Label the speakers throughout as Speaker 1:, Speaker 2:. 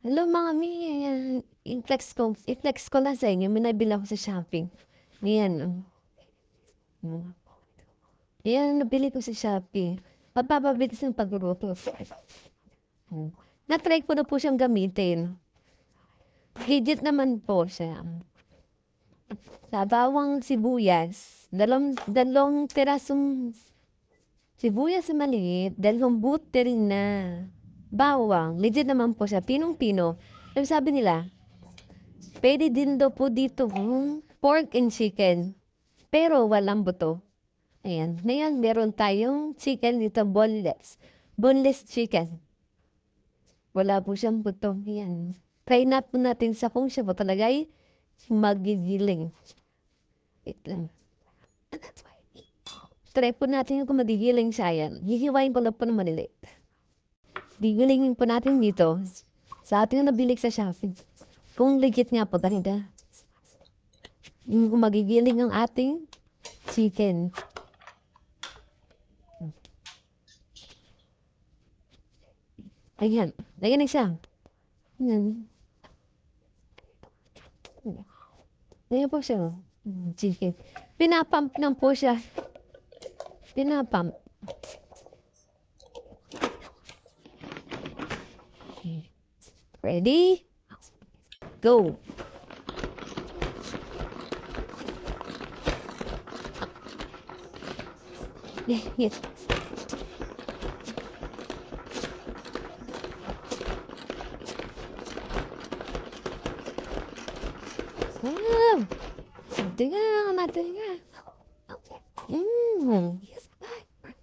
Speaker 1: Hello mga mi, ayan, i-flex ko, i-flex ko lang sa inyo, may nabili ako sa Shopee. Ayan, oh. Ayan, nabili ko sa Shopee. Mapapabilis ng pagluluto. Hmm. Na-try ko na po siyang gamitin. Legit naman po siya. Sa bawang sibuyas, dalawang, dalawang pirasong sibuyas na maliit, dalawang buti rin na bawang. Legit naman po siya, pinong-pino. Sabi, sabi nila, pwede din daw po dito hmm, pork and chicken. Pero walang buto. Ayan. Ngayon, meron tayong chicken dito, boneless. Boneless chicken. Wala po siyang buto. Ayan. Try na po natin sa kung siya po talaga ay magigiling. Wait lang. Try po natin kung magigiling siya yan. Hihiwain ko lang po ng maliliit. Gigilingin po natin dito sa ating nabilig sa Shopee. Kung legit nga po talaga. Yung magigiling ang ating chicken. Ayan. Ayan siya. Ayan. Ayan po siya. Chicken. Pinapump lang po siya. Pinapump. Ready? Go. Yes. Wow! Tingnan natin nga. Mm.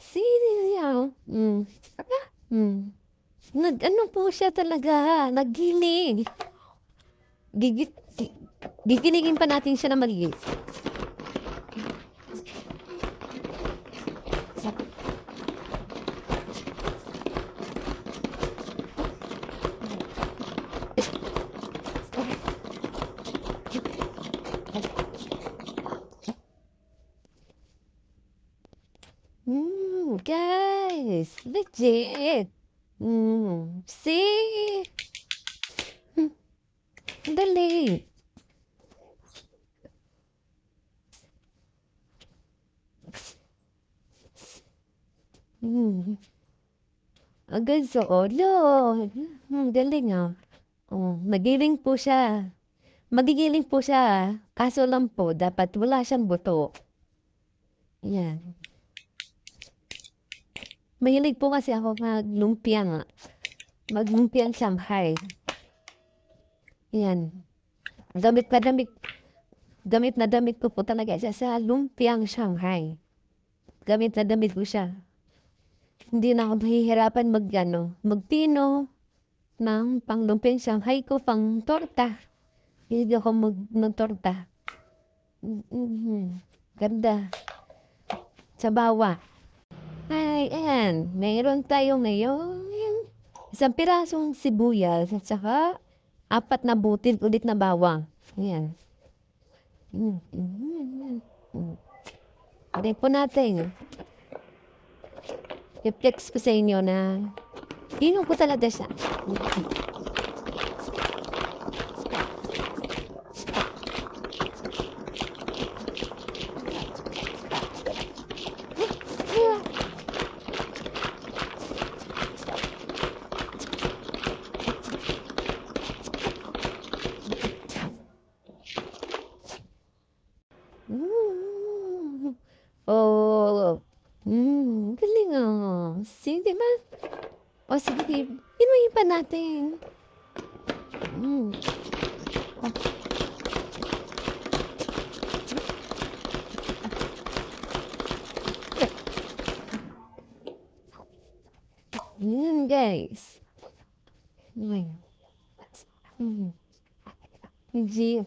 Speaker 1: Sino yan? Mm. Mm. Nag, ano po siya talaga? Nagiling. Gigit, gigilingin pa natin siya na maliit. Mm, guys, legit. Mm, see? Hmm, Dali. Mm. Agad sa ulo. Hmm, galing ah. Oh, nagiling po siya. Magigiling po siya. Kaso lang po, dapat wala siyang buto. Yan. Mahilig po kasi ako maglumpia nga. Maglumpia Shanghai. Yan. Damit na damit. Damit na damit ko po talaga siya sa lumpiang Shanghai. Gamit na damit ko siya. Hindi na ako mahihirapan mag, ano, magpino ng panglumpiang Shanghai ko, pang torta. Hindi ako mag, ng torta. Mm-hmm. Ganda. Sa bawa. Ay, ayan. Mayroon tayo ngayon isang pirasong sibuyas at saka apat na butil ulit na bawang. Ayan. Aray po natin. I-flex ko sa inyo na Ginong ko talaga siya. Oh. Mm, galing ah. Sige ba? O sige, inuyin pa natin. Mm. Yan guys. Ay. Mm. Jeep.